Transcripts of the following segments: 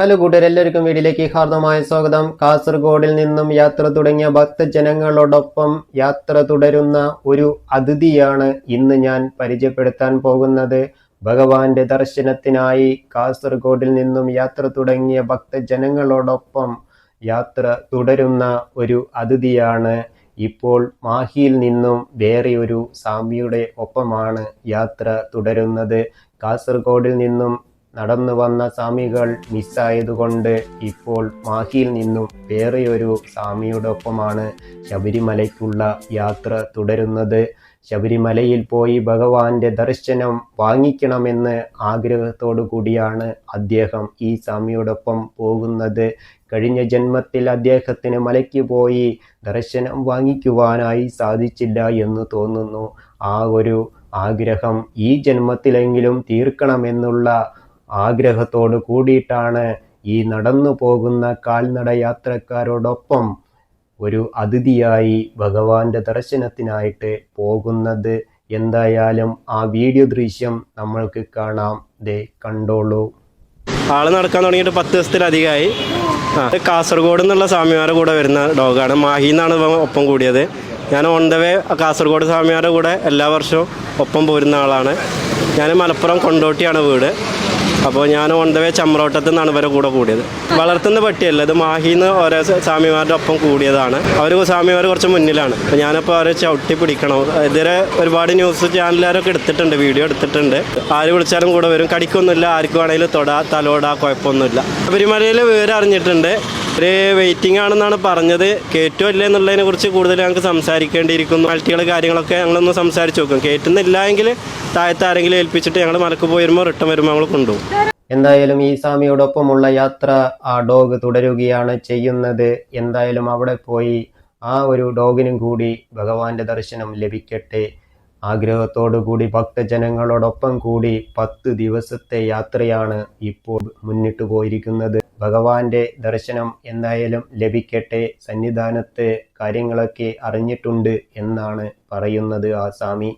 Hello കൂട്ടുകാരെല്ലാവർക്കും വീട്ടിലേക്ക് ഹാർദമായ സ്വാഗതം. കാസർഗോഡിൽ നിന്നും യാത്ര തുടങ്ങിയ ഭക്തജനങ്ങളോടൊപ്പം യാത്ര തുടരുന്ന ഒരു അതിഥിയാണ് ഇന്ന് ഞാൻ പരിചയപ്പെടുത്താൻ പോകുന്നത്. ഭഗവാന്റെ ദർശനത്തിനായി കാസർഗോഡിൽ നിന്നും യാത്ര തുടങ്ങിയ ഭക്തജനങ്ങളോടൊപ്പം യാത്ര തുടരുന്ന ഒരു അതിഥിയാണ്. ഇപ്പോൾ മാഹിയിൽ നിന്നും വേറെ ഒരു സ്വാമിയുടെ ഒപ്പമാണ് യാത്ര തുടരുന്നത്. കാസർഗോഡിൽ നിന്നും നടന്നു വന്ന സ്വാമികൾ മിസ്സായതുകൊണ്ട് ഇപ്പോൾ മാഹിയിൽ നിന്നും വേറെയൊരു സ്വാമിയോടൊപ്പമാണ് ശബരിമലയ്ക്കുള്ള യാത്ര തുടരുന്നത്. ശബരിമലയിൽ പോയി ഭഗവാന്റെ ദർശനം വാങ്ങിക്കണമെന്ന് ആഗ്രഹത്തോടു കൂടിയാണ് അദ്ദേഹം ഈ സ്വാമിയോടൊപ്പം പോകുന്നത്. കഴിഞ്ഞ ജന്മത്തിൽ അദ്ദേഹത്തിന് മലയ്ക്ക് പോയി ദർശനം വാങ്ങിക്കുവാനായി സാധിച്ചില്ല എന്ന് തോന്നുന്നു. ആ ഒരു ആഗ്രഹം ഈ ജന്മത്തിലെങ്കിലും തീർക്കണമെന്നുള്ള ആഗ്രഹത്തോട് കൂടിയിട്ടാണ് ഈ നടന്നു പോകുന്ന കാൽനട യാത്രക്കാരോടൊപ്പം ഒരു അതിഥിയായി ഭഗവാന്റെ ദർശനത്തിനായിട്ട് പോകുന്നത്. എന്തായാലും ആ വീഡിയോ ദൃശ്യം നമ്മൾക്ക് കാണാം. ദേ കണ്ടോളൂ. ആൾ നടക്കാൻ തുടങ്ങിയിട്ട് പത്ത് ദിവസത്തിലധികമായി. കാസർഗോഡ് എന്നുള്ള സ്വാമിമാരുടെ കൂടെ വരുന്ന ഡോഗാണ്. മാഹി എന്നാണ് ഒപ്പം കൂടിയത്. ഞാൻ ഓൺ ദ വേ കാസർഗോഡ് സ്വാമിമാരുടെ കൂടെ എല്ലാ വർഷവും ഒപ്പം പോരുന്ന ആളാണ്. ഞാൻ മലപ്പുറം കൊണ്ടോട്ടിയാണ് വീട്. അപ്പോൾ ഞാൻ ഓൺ ദ വേ ചമ്രോട്ടത്ത് നിന്നാണ് ഇവരെ കൂടെ കൂടിയത്. വളർത്തുന്ന പട്ടിയല്ല ഇത് മാഹിന്ന് ഓരോ സ്വാമിമാരുടെ ഒപ്പം കൂടിയതാണ്. അവർ സ്വാമിമാർ കുറച്ച് മുന്നിലാണ്. അപ്പോൾ ഞാനിപ്പോൾ അവരെ ചവിട്ടി പിടിക്കണം. ഇതുവരെ ഒരുപാട് ന്യൂസ് ചാനലുകാരൊക്കെ എടുത്തിട്ടുണ്ട് വീഡിയോ എടുത്തിട്ടുണ്ട്. ആര് വിളിച്ചാലും കൂടെ വരും. കടിക്കൊന്നുമില്ല ആർക്കും ആണെങ്കിലും തൊടാ തലോടാ കുഴപ്പമൊന്നുമില്ല. ശബരിമലയിൽ വിവരം അറിഞ്ഞിട്ടുണ്ട്. ഒരു വെയിറ്റിംഗ് ആണെന്നാണ് പറഞ്ഞത്. കയറ്റോ ഇല്ലേ എന്നുള്ളതിനെ കുറിച്ച് കൂടുതൽ ഞങ്ങൾക്ക് സംസാരിക്കേണ്ടിയിരിക്കുന്നു. ക്വാളിറ്റികൾ കാര്യങ്ങളൊക്കെ ഞങ്ങളൊന്ന് സംസാരിച്ച് നോക്കും. കയറ്റുന്നില്ല എങ്കിൽ താഴത്ത് ആരെങ്കിലും ഏൽപ്പിച്ചിട്ട് ഞങ്ങൾ മലക്ക് പോയിരുമ്പോൾ റിട്ടേൺ വരുമ്പോൾ ഞങ്ങൾ കൊണ്ടുപോകും. എന്തായാലും ഈ സ്വാമിയോടൊപ്പമുള്ള യാത്ര ആ ഡോഗ് തുടരുകയാണ് ചെയ്യുന്നത്. എന്തായാലും അവിടെ പോയി ആ ഒരു ഡോഗിനും കൂടി ഭഗവാന്റെ ദർശനം ലഭിക്കട്ടെ. ആഗ്രഹത്തോടു കൂടി ഭക്തജനങ്ങളോടൊപ്പം കൂടി പത്ത് ദിവസത്തെ യാത്രയാണ് ഇപ്പോൾ മുന്നിട്ട് പോയിരിക്കുന്നത്. ഭഗവാന്റെ ദർശനം എന്തായാലും ലഭിക്കട്ടെ സന്നിധാനത്ത് കാര്യങ്ങളൊക്കെ അറിഞ്ഞിട്ടുണ്ട് എന്നാണ് പറയുന്നത് ആ സ്വാമി.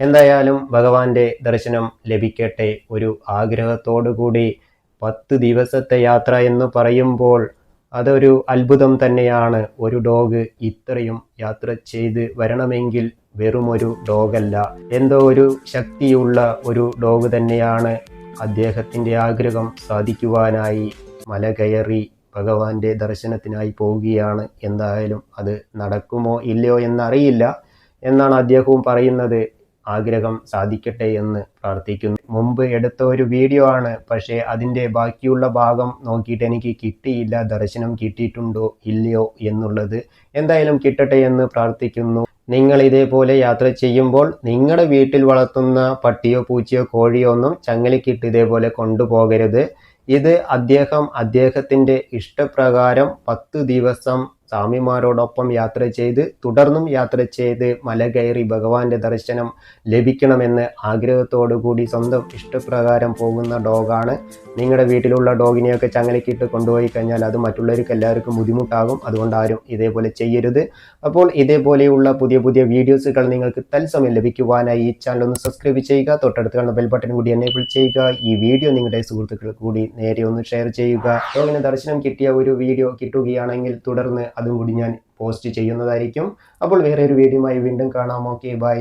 എന്തായാലും ഭഗവാന്റെ ദർശനം ലഭിക്കട്ടെ. ഒരു ആഗ്രഹത്തോടു കൂടി പത്ത് ദിവസത്തെ യാത്ര എന്ന് പറയുമ്പോൾ അതൊരു അത്ഭുതം തന്നെയാണ്. ഒരു ഡോഗ് ഇത്രയും യാത്ര ചെയ്ത് വരണമെങ്കിൽ വെറുമൊരു ഡോഗല്ല. എന്തോ ഒരു ശക്തിയുള്ള ഒരു ഡോഗ് തന്നെയാണ് അദ്ദേഹത്തിന്റെ ആഗ്രഹം സാധിക്കുവാനായി മല കയറി ഭഗവാന്റെ ദർശനത്തിനായി പോവുകയാണ്. എന്തായാലും അത് നടക്കുമോ ഇല്ലയോ എന്നറിയില്ല. എന്നാണ് അദ്ദേഹവും പറയുന്നത്. ആഗ്രഹം സാധിക്കട്ടെ എന്ന് പ്രാർത്ഥിക്കുന്നു. മുമ്പ് എടുത്ത ഒരു വീഡിയോ ആണ്. പക്ഷേ അതിന്റെ ബാക്കിയുള്ള ഭാഗം നോക്കിയിട്ട് എനിക്ക് കിട്ടിയില്ല. ദർശനം കിട്ടിയിട്ടുണ്ടോ ഇല്ലയോ എന്നുള്ളത് എന്തായാലും കിട്ടട്ടെ എന്ന് പ്രാർത്ഥിക്കുന്നു. നിങ്ങൾ ഇതേപോലെ യാത്ര ചെയ്യുമ്പോൾ നിങ്ങളുടെ വീട്ടിൽ വളർത്തുന്ന പട്ടിയോ പൂച്ചയോ കോഴിയോ ഒന്നും ചങ്ങലിക്കിട്ട് ഇതേപോലെ കൊണ്ടുപോകരുത്. ഇത് അദ്ദേഹം അദ്ദേഹത്തിന്റെ ഇഷ്ടപ്രകാരം പത്ത് ദിവസം സ്വാമിമാരോടൊപ്പം യാത്ര ചെയ്ത് തുടർന്നും യാത്ര ചെയ്ത് മല കയറി ഭഗവാന്റെ ദർശനം ലഭിക്കണമെന്ന് ആഗ്രഹത്തോടു കൂടി സ്വന്തം ഇഷ്ടപ്രകാരം പോകുന്ന ഡോഗാണ്. നിങ്ങളുടെ വീട്ടിലുള്ള ഡോഗിനെയൊക്കെ ചങ്ങലക്കിട്ട് കൊണ്ടുപോയി കഴിഞ്ഞാൽ അത് മറ്റുള്ളവർക്ക് എല്ലാവർക്കും ബുദ്ധിമുട്ടാകും. അതുകൊണ്ട് ആരും ഇതേപോലെ ചെയ്യരുത്. അപ്പോൾ ഇതേപോലെയുള്ള പുതിയ പുതിയ വീഡിയോസുകൾ നിങ്ങൾക്ക് തത്സമയം ലഭിക്കുവാനായി ഈ ചാനൽ ഒന്ന് സബ്സ്ക്രൈബ് ചെയ്യുക തൊട്ടടുത്ത് കാണുന്ന ബെൽ ബട്ടൺ കൂടി എനേബിൾ ചെയ്യുക. ഈ വീഡിയോ നിങ്ങളുടെ സുഹൃത്തുക്കൾ കൂടി നേരെ ഒന്ന് ഷെയർ ചെയ്യുക. ഡോഗിന് ദർശനം കിട്ടിയ ഒരു വീഡിയോ കിട്ടുകയാണെങ്കിൽ തുടർന്ന് കൂടി ഞാൻ പോസ്റ്റ് ചെയ്യുന്നതായിരിക്കും. അപ്പോൾ വേറെ ഒരു വീഡിയോയുമായി വീണ്ടും കാണാം. Okay bye